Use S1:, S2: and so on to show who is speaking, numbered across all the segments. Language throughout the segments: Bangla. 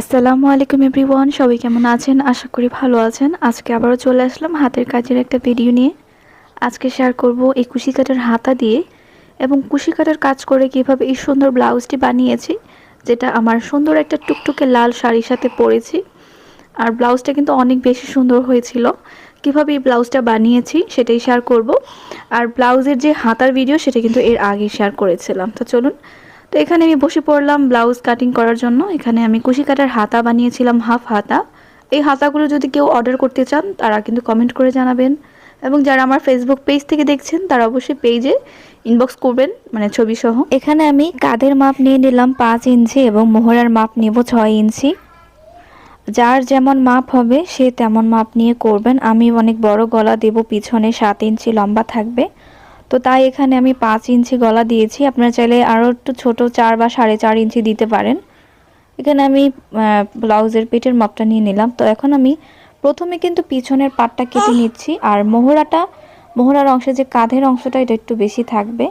S1: আসসালামু আলাইকুম এভরিওয়ান, সবাই কেমন আছেন? আশা করি ভালো আছেন। আজকে আবারও চলে আসলাম হাতের কাজের একটা ভিডিও নিয়ে। আজকে শেয়ার করব এই কুশি কাটার হাতা দিয়ে এবং কুশি কাটার কাজ করে কীভাবে এই সুন্দর ব্লাউজটি বানিয়েছি, যেটা আমার সুন্দর একটা টুকটুকে লাল শাড়ির সাথে পরেছি। আর ব্লাউজটা কিন্তু অনেক বেশি সুন্দর হয়েছিল। কীভাবে এই ব্লাউজটা বানিয়েছি সেটাই শেয়ার করব। আর ব্লাউজের যে হাতার ভিডিও সেটা কিন্তু এর আগে শেয়ার করেছিলাম। তো চলুন তো এখানে আমি বসে পড়লাম ব্লাউজ কাটিং করার জন্য। এখানে আমি কুশি কাটার হাতা বানিয়েছিলাম হাফ হাতা। এই হাতাগুলো যদি কেউ অর্ডার করতে চান, তারা কিন্তু কমেন্ট করে জানাবেন। এবং যারা আমার ফেসবুক পেজ থেকে দেখছেন, তারা অবশ্যই পেজে ইনবক্স করবেন মানে ছবি সহ এখানে আমি কাদের মাপ নিয়ে নিলাম, পাঁচ ইঞ্চি এবং মোহরার মাপ নেব ছয় ইঞ্চি। যার যেমন মাপ হবে, সে তেমন মাপ নিয়ে করবেন। আমি অনেক বড় গলা দেব, পিছনে সাত ইঞ্চি লম্বা থাকবে। তো তাই এখানে আমি পাঁচ ইঞ্চি গলা দিয়েছি। আপনারা চাইলে আরও একটু ছোট চার বা সাড়ে চার ইঞ্চি দিতে পারেন। এখানে আমি ব্লাউজের পেটের মাপটা নিয়ে নিলাম। তো এখন আমি প্রথমে কিন্তু পিছনের পাটটা কেটে নিচ্ছি। আর মোহরাটা, মোহরার অংশে যে কাঁধের অংশটা, এটা একটু বেশি থাকবে।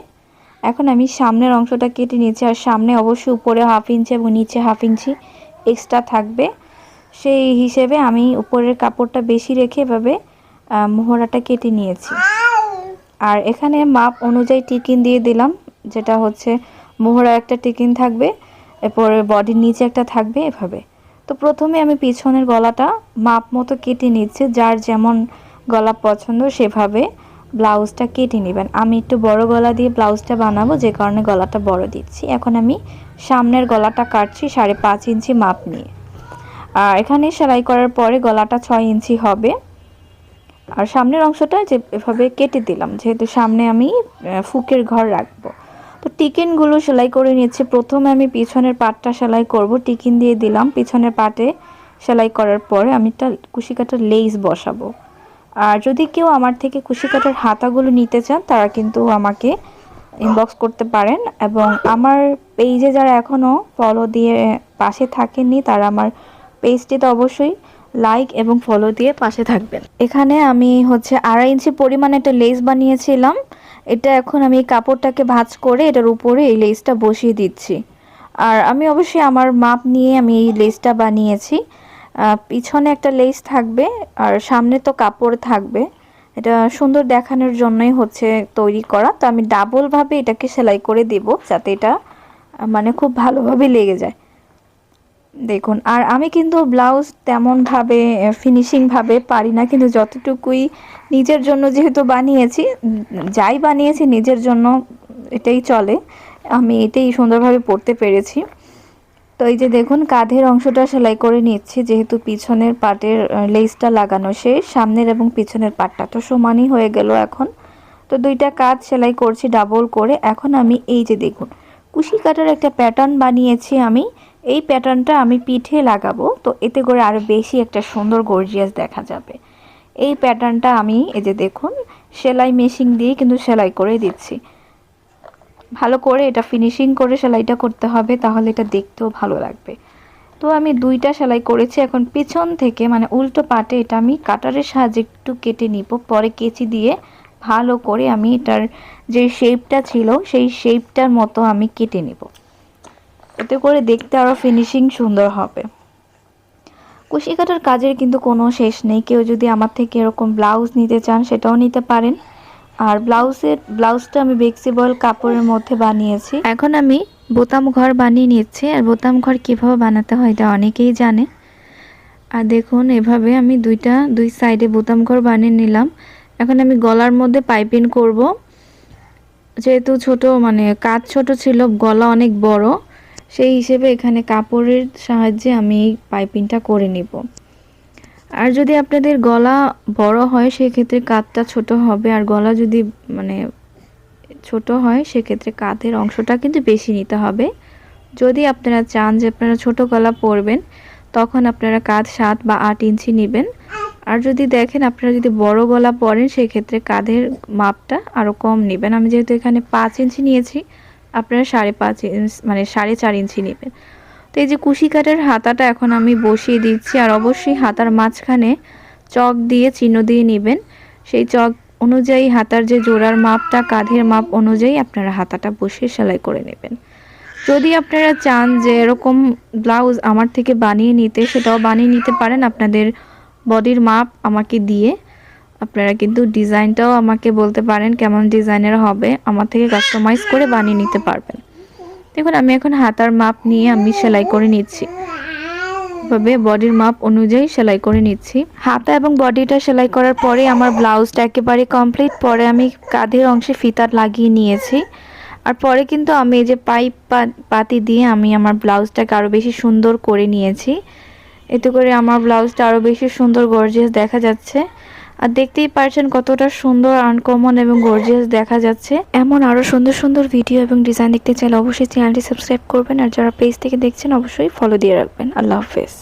S1: এখন আমি সামনের অংশটা কেটে নিচ্ছি। আর সামনে অবশ্যই উপরে হাফ ইঞ্চি এবং নিচে হাফ ইঞ্চি এক্সট্রা থাকবে। সেই হিসেবে আমি উপরের কাপড়টা বেশি রেখে এভাবে মোহরাটা কেটে নিয়েছি। আর এখানে মাপ অনুযায়ী টিকিন দিয়ে দিলাম, যেটা হচ্ছে মোহরা একটা টিকিন থাকবে, এরপরে বডির নিচে একটা থাকবে এভাবে। তো প্রথমে আমি পিছনের গলাটা মাপ মতো কেটে নিচ্ছি, যার যেমন গলা পছন্দ সেভাবে ব্লাউজটা কেটে নেবেন। আমি একটু বড় গলা দিয়ে ব্লাউজটা বানাবো, যে কারণে গলাটা বড় দিচ্ছি। এখন আমি সামনের গলাটা কাটছি সাড়ে পাঁচ ইঞ্চি মাপ নিয়ে। আর এখানে সেলাই করার পরে গলাটা ছয় ইঞ্চি হবে। আর সামনের অংশটা যে এভাবে কেটে দিলাম, যেহেতু সামনে আমি ফুকের ঘর রাখব। তো টিকিনগুলো সেলাই করে নিচ্ছে প্রথমে আমি পিছনের পাটটা সেলাই করব। টিকিন দিয়ে দিলাম। পিছনের পাটে সেলাই করার পরে আমি একটা কুশি কাটার লেস বসাবো। আর যদি কেউ আমার থেকে কুশি কাটার হাতাগুলো নিতে চান, তারা কিন্তু আমাকে ইনবক্স করতে পারেন। এবং আমার পেজে যারা এখনও ফলো দিয়ে পাশে থাকেননি, তারা আমার পেজটিতে অবশ্যই লাইক এবং ফলো দিয়ে পাশে থাকবেন। এখানে আমি হচ্ছে আড়াই ইঞ্চি পরিমাণ একটা লেস বানিয়েছিলাম। এটা এখন আমি কাপড়টাকে ভাঁজ করে এটার উপরে এই লেসটা বসিয়ে দিচ্ছি। আর আমি অবশ্যই আমার মাপ নিয়ে আমি এই লেসটা বানিয়েছি। পিছনে একটা লেস থাকবে আর সামনে তো কাপড় থাকবে। এটা সুন্দর দেখানোর জন্যই হচ্ছে তৈরি করা। তো আমি ডাবলভাবে এটাকে সেলাই করে দেব যাতে এটা মানে খুব ভালোভাবে লেগে যায়। দেখুন, আর আমি কিন্তু ব্লাউজ তেমনভাবে ফিনিশিংভাবে পারি না, কিন্তু যতটুকুই নিজের জন্য যেহেতু বানিয়েছি, যাই বানিয়েছি নিজের জন্য এটাই চলে। আমি এটাই সুন্দরভাবে পরতে পেরেছি। তো এই যে দেখুন, কাঁধের অংশটা সেলাই করে নিচ্ছি, যেহেতু পিছনের পাটের লেসটা লাগানো শেষ, সামনের এবং পিছনের পাটটা তো সমানই হয়ে গেল এখন। তো দুইটা কাজ সেলাই করছি ডাবল করে। এখন আমি এই যে দেখুন, কুশি কাটার একটা প্যাটার্ন বানিয়েছি আমি। এই প্যাটার্নটা আমি পিঠে লাগাবো, তো এতে করে আরও বেশি একটা সুন্দর গর্জিয়াস দেখা যাবে। এই প্যাটার্নটা আমি এই যে দেখুন, সেলাই মেশিন দিয়ে কিন্তু সেলাই করে দিচ্ছি। ভালো করে এটা ফিনিশিং করে সেলাইটা করতে হবে, তাহলে এটা দেখতেও ভালো লাগবে। তো আমি দুইটা সেলাই করেছি, এখন পিছন থেকে মানে উল্টো পাটে এটা আমি কাটারের সাহায্যে একটু কেটে নিব, পরে কেচি দিয়ে ভালো করে আমি এটার যে শেপটা ছিল, সেই শেপটার মতো আমি কেটে নেব। এতে করে দেখতে আরও ফিনিশিং সুন্দর হবে। কুশি কাটার কাজের কিন্তু কোনো শেষ নেই। কেউ যদি আমার থেকে এরকম ব্লাউজ নিতে চান, সেটাও নিতে পারেন। আর ব্লাউজের ব্লাউজটা আমি বেক্সিবল কাপড়ের মধ্যে বানিয়েছি। এখন আমি বোতাম ঘর বানিয়ে নিচ্ছি। আর বোতাম ঘর কীভাবে বানাতে হয় এটা অনেকেই জানে। আর দেখুন, এভাবে আমি দুইটা, দুই সাইডে বোতাম ঘর বানিয়ে নিলাম। এখন আমি গলার মধ্যে পাইপিং করব। যেহেতু ছোট মানে কাজ ছোট ছিল, গলা অনেক বড়। সেই হিসেবে এখানে কাপড়ের সাহায্যে আমি এই পাইপিংটা করে নিব। আর যদি আপনাদের গলা বড় হয়, সেক্ষেত্রে কাঁধটা ছোট হবে। আর গলা যদি মানে ছোট হয়, সেক্ষেত্রে কাঁধের অংশটা কিন্তু বেশি নিতে হবে। যদি আপনারা চান যে আপনারা ছোট গলা পরবেন, তখন আপনারা কাঁধ সাত বা আট ইঞ্চি নেবেন। আর যদি দেখেন আপনারা যদি বড় গলা পরেন, সেক্ষেত্রে কাঁধের মাপটা আরও কম নেবেন। আমি যেহেতু এখানে পাঁচ ইঞ্চি নিয়েছি আপনারা সাড়ে পাঁচ ইঞ্চ মানে সাড়ে চার ইঞ্চি নেবেন। তো এই যে কুশি কাঠের হাতাটা এখন আমি বসিয়ে দিচ্ছি, আর অবশ্যই হাতার মাঝখানে চক দিয়ে চিহ্ন দিয়ে নেবেন। সেই চক অনুযায়ী হাতার যে জোড়ার মাপটা, কাঁধের মাপ অনুযায়ী আপনারা হাতাটা বসিয়ে সেলাই করে নেবেন। যদি আপনারা চান যে এরকম ব্লাউজ আমার থেকে বানিয়ে নিতে, সেটাও বানিয়ে নিতে পারেন। আপনাদের বডির মাপ আমাকে দিয়ে আপনারা কিন্তু ডিজাইনটাও আমাকে বলতে পারেন কেমন ডিজাইনের হবে। আমার থেকে কাস্টমাইজ করে বানিয়ে নিতে পারবেন। দেখুন, আমি এখন হাতার মাপ নিয়ে আমি সেলাই করে নিচ্ছি। ভাবে বডির মাপ অনুযায়ী সেলাই করে নিচ্ছি। হাতা এবং বডিটা সেলাই করার পরে আমার ব্লাউজটা একেবারে কমপ্লিট পরে আমি কাঁধের অংশে ফিতার লাগিয়ে নিয়েছি। আর পরে কিন্তু আমি এই যে পাইপ পাতি দিয়ে আমি আমার ব্লাউজটাকে আরও বেশি সুন্দর করে নিয়েছি। এতে করে আমার ব্লাউজটা আরও বেশি সুন্দর গর্জিয়াস দেখা যাচ্ছে। আর দেখতেই পারছেন কতটা সুন্দর আনকমন এবং গর্জিয়াস দেখা যাচ্ছে। এমন আরও সুন্দর সুন্দর ভিডিও এবং ডিজাইন দেখতে চাইলে অবশ্যই চ্যানেলটি সাবস্ক্রাইব করবেন আর যারা পেজ থেকে দেখছেন অবশ্যই ফলো দিয়ে রাখবেন। আল্লাহ হাফেজ।